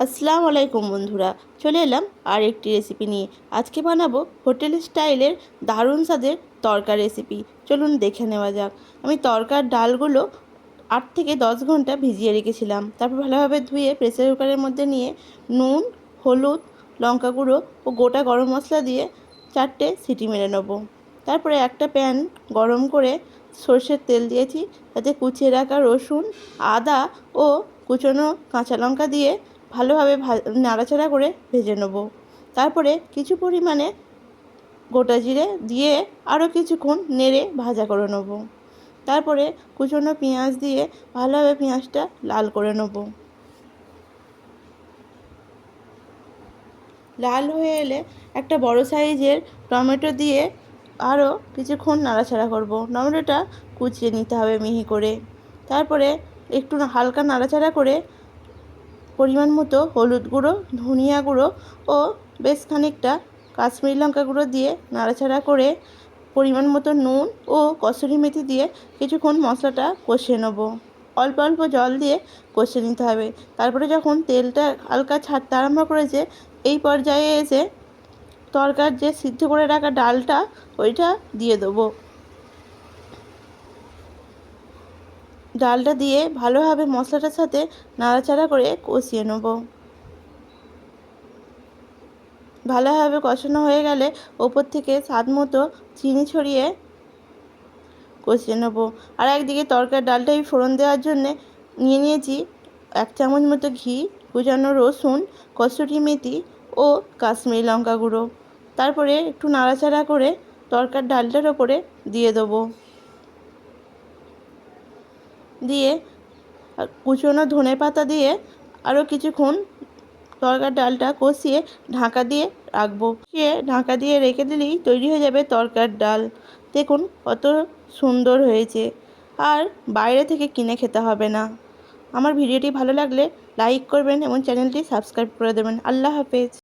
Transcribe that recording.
আসসালামু আলাইকুম বন্ধুরা, চলে এলাম আর একটি রেসিপি নিয়ে। আজকে বানাবো হোটেল স্টাইলের দারুণ স্বাদের তরকার রেসিপি চলুন দেখে নেওয়া যাক। আমি তরকার ডালগুলো আট থেকে দশ ঘণ্টা ভিজিয়ে রেখেছিলাম। তারপর ভালোভাবে ধুয়ে প্রেসার কুকারের মধ্যে নিয়ে নুন, হলুদ, লঙ্কা গুঁড়ো ও গোটা গরম মশলা দিয়ে চারটে সিটি মেরে নেব। তারপরে একটা প্যান গরম করে সর্ষের তেল দিয়েছি। তাতে কুচিয়ে রাখা রসুন, আদা ও কুচনো কাঁচা লঙ্কা দিয়ে ভালোভাবে নাড়াচাড়া করে ভেজে নেব। তারপরে কিছু পরিমাণে গোটা জিরে দিয়ে আরও কিছুক্ষণ নেড়ে ভাজা করে নেব। তারপরে কুচনো পেঁয়াজ দিয়ে ভালোভাবে পেঁয়াজটা লাল করে নেব। লাল হয়ে এলে একটা বড় সাইজের টমেটো দিয়ে আরও কিছুক্ষণ নাড়াচাড়া করব। টমেটোটা কুচিয়ে নিতে হবে মিহি করে। তারপরে একটু হালকা নাড়াচাড়া করে পরিমাণ মতো হলুদ গুঁড়ো, ধনিয়া গুঁড়ো ও বেশ খানিকটা কাশ্মীরি লঙ্কা গুঁড়ো দিয়ে নাড়াচাড়া করে পরিমাণ মতো নুন ও কসুরি মেথি দিয়ে কিছুক্ষণ মশলাটা কষিয়ে নেব। অল্প অল্প জল দিয়ে কষে নিতে হবে। তারপরে যখন তেলটা হালকা ছাড়তে আরম্ভ করেছে, এই পর্যায়ে এসে তরকার যে সিদ্ধ করে রাখা ডালটা, ওইটা দিয়ে দেবো। ডালটা দিয়ে ভালোভাবে মশলাটার সাথে নাড়াচাড়া করে কষিয়ে নেব। ভালোভাবে কষানো হয়ে গেলে ওপর থেকে স্বাদ মতো চিনি ছড়িয়ে কষিয়ে নেব। আর একদিকে তরকার ডালটাই ফোড়ন দেওয়ার জন্যে নিয়ে নিয়েছি এক চামচ মতো ঘি, কুচানো রসুন, কসুরি মেথি ও কাশ্মীরি লঙ্কা গুঁড়ো। তারপরে একটু নাড়াচাড়া করে তরকার ডালটার ওপরে দিয়ে দেবো। দিয়ে কুচনো ধনে পাতা দিয়ে আরও কিছুক্ষণ তরকার ডালটা কষিয়ে ঢাকা দিয়ে রাখব। সে ঢাকা দিয়ে রেখে দিলেই তৈরি হয়ে যাবে তরকার ডাল। দেখুন কত সুন্দর হয়েছে। আর বাইরে থেকে কিনে খেতে হবে না। আমার ভিডিওটি ভালো লাগলে লাইক করবেন এবং চ্যানেলটি সাবস্ক্রাইব করে দেবেন। আল্লাহ হাফেজ।